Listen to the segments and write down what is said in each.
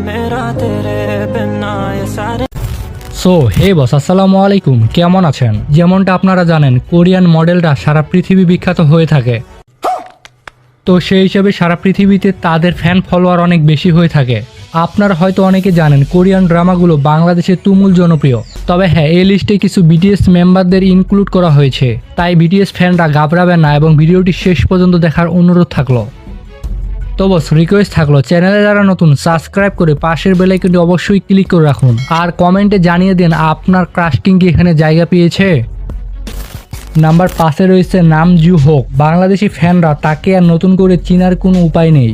मेरा तेरे बिना ये सारे সো হে বস আসসালামু আলাইকুম কেমন আছেন যেমনটা আপনারা জানেন কোরিয়ান মডেলরা সারা পৃথিবী বিখ্যাত হয়ে থাকে তো সেই হিসাবে সারা পৃথিবীতে তাদের ফ্যান ফলোয়ার অনেক বেশি হয়ে থাকে আপনারা হয়তো অনেকে জানেন কোরিয়ান ড্রামাগুলো বাংলাদেশে তুমুল জনপ্রিয় তবে হ্যাঁ এই লিস্টে কিছু বিটিএস মেম্বারদের ইনক্লুড করা হয়েছে তাই বিটিএস ফ্যানরা ঘাবড়াবেন না এবং ভিডিওটি শেষ পর্যন্ত দেখার অনুরোধ থাকলো তো রিকোয়েস্ট থাকল চ্যানেলে যারা নতুন সাবস্ক্রাইব করে পাশের বেলাইকনটি অবশ্যই ক্লিক করে রাখুন। আর কমেন্টে জানিয়ে দিন, আপনার ক্রাস্টিং কি এখানে জায়গা পেয়েছে? নাম্বার পাঁচে রয়েছে নাম জু হোক, বাংলাদেশি ফ্যানরা তাকে আর নতুন করে চিনার কোনো উপায় নেই।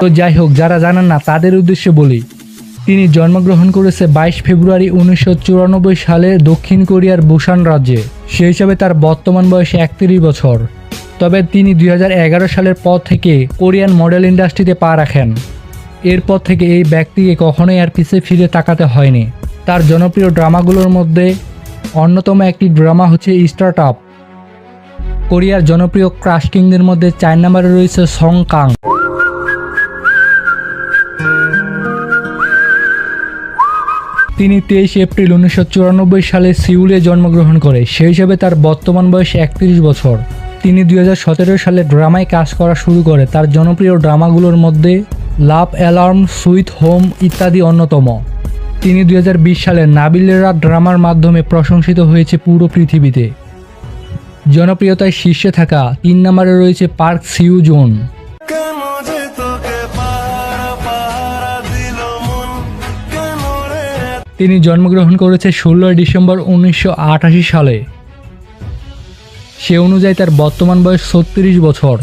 তো যাই হোক, যারা জানেন না, তাদের উদ্দেশ্যে বলি, তিনি জন্মগ্রহণ করেছে বাইশ ফেব্রুয়ারি উনিশশো চুরানব্বই সালে দক্ষিণ কোরিয়ার বুসান রাজ্যে। সেই হিসাবে তার বর্তমান বয়স একত্রিশ বছর। তবে তিনি দুই হাজার এগারো সালের পর থেকে কোরিয়ান মডেল ইন্ডাস্ট্রিতে পা রাখেন। এরপর থেকে এই ব্যক্তিকে কখনোই আর পিছে ফিরে তাকাতে হয়নি। তার জনপ্রিয় ড্রামাগুলোর মধ্যে অন্যতম একটি ড্রামা হচ্ছে স্টার্ট আপ। কোরিয়ার জনপ্রিয় ক্রাশ কিংদের মধ্যে চার নম্বরে রয়েছে সং কাং। তিনি তেইশ এপ্রিল উনিশশো চুরানব্বই সালে সিউলে জন্মগ্রহণ করে। সেই হিসাবে তার বর্তমান বয়স একত্রিশ বছর। তিনি দুই হাজার সতেরো সালে ড্রামায় কাজ করা শুরু করে। তার জনপ্রিয় ড্রামাগুলোর মধ্যে লাভ অ্যালার্ম সুইট হোম ইত্যাদি অন্যতম। তিনি দুই হাজার বিশ সালে নাবিলেরা ড্রামার মাধ্যমে প্রশংসিত হয়েছে পুরো পৃথিবীতে। জনপ্রিয়তায় শীর্ষে থাকা তিন নম্বরে রয়েছে পার্ক সিউ জোন তিনি জন্মগ্রহণ করেছে ষোলোই ডিসেম্বর উনিশশো আটাশি সালে। সে অনুযায়ী তার বর্তমান বয়স ছত্রিশ বছর।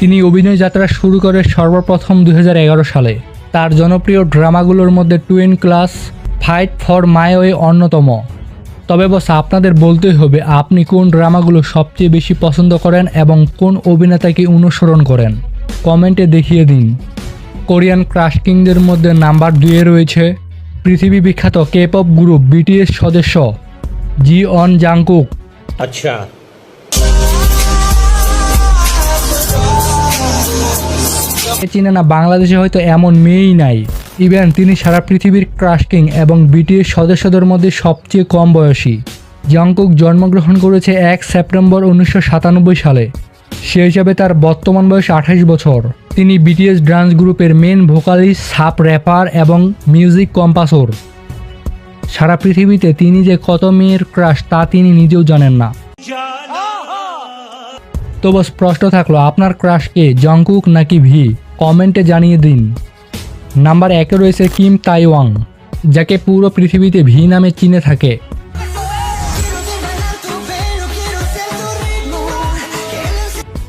তিনি অভিনয় যাত্রা শুরু করে সর্বপ্রথম দুই হাজার এগারো সালে। তার জনপ্রিয় ড্রামাগুলোর মধ্যে Twain class, fight for my way অন্যতম। তবে বস, আপনাদের বলতেই হবে, আপনি কোন ড্রামাগুলো সবচেয়ে বেশি পছন্দ করেন এবং কোন অভিনেতাকে অনুসরণ করেন? কমেন্টে দেখিয়ে দিন। কোরিয়ান ক্রাশ কিংদের মধ্যে নাম্বার দুয়ে রয়েছে পৃথিবী বিখ্যাত কে পপ গ্রুপ বিটিএস সদস্য জি অন জাংকুক আচ্ছা চিনে না বাংলাদেশে হয়তো এমন মেয়েই নাই। ইভেন তিনি সারা পৃথিবীর ক্রাশ কিং এবং বিটিএস সদস্যদের মধ্যে সবচেয়ে কম বয়সী। জাংকুক জন্মগ্রহণ করেছে এক সেপ্টেম্বর উনিশশো সাতানব্বই সালে। সে হিসাবে তার বর্তমান বয়স আঠাশ বছর। তিনি বিটিএস ডান্স গ্রুপের মেন ভোকালিস্ট সাপ র্যাপার এবং মিউজিক কম্পাসর সারা পৃথিবীতে তিনি যে কত মেয়ের ক্রাশ তা তিনি নিজেও জানেন না। তো বস, প্রশ্ন থাকল, আপনার ক্রাশ কে জংকুক নাকি ভি কমেন্টে জানিয়ে দিন। নাম্বার একে রয়েছে কিম তাইওয়াং যাকে পুরো পৃথিবীতে ভি নামে চিনে থাকে।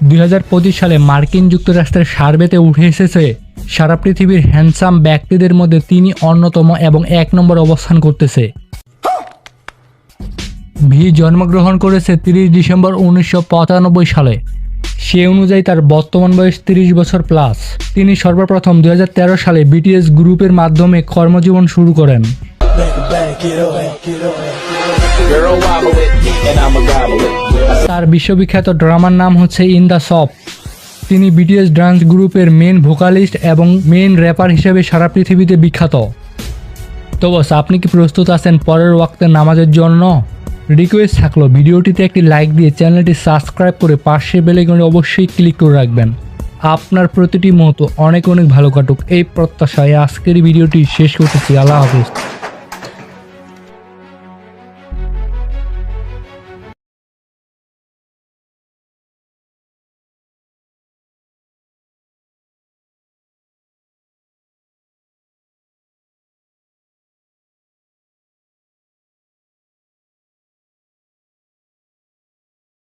দুই হাজার পঁচিশ সালে মার্কিন যুক্তরাষ্ট্রের সার্ভেতে উঠে এসেছে, সারা পৃথিবীর হ্যান্ডসাম ব্যক্তিদের মধ্যে তিনি অন্যতম এবং এক নম্বর অবস্থান করতেছে। ভি জন্মগ্রহণ করেছে তিরিশ ডিসেম্বর উনিশশো পঁচানব্বই সালে। সে অনুযায়ী তার বর্তমান বয়স তিরিশ বছর প্লাস তিনি সর্বপ্রথম দুই হাজার তেরো সালে বিটিএস গ্রুপের মাধ্যমে কর্মজীবন শুরু করেন। তার বিশ্ববিখ্যাত ড্রামার নাম হচ্ছে ইন দ্য শপ তিনি বিটিএস ডান্স গ্রুপের মেন ভোকালিস্ট এবং মেন র্যাপার হিসেবে সারা পৃথিবীতে বিখ্যাত। তো বস, আপনি কি প্রস্তুত আছেন পরের ওয়াক্তের নামাজের জন্য? রিকোয়েস্ট থাকল, ভিডিওটিতে একটি লাইক দিয়ে চ্যানেলটি সাবস্ক্রাইব করে পাশে বেলাইকনে অবশ্যই ক্লিক করে রাখবেন। আপনার প্রতিটি মতো অনেক অনেক ভালো কাটুক। এই প্রত্যাশায় আজকের ভিডিওটি শেষ করতেছি। আল্লাহ হাফিজ।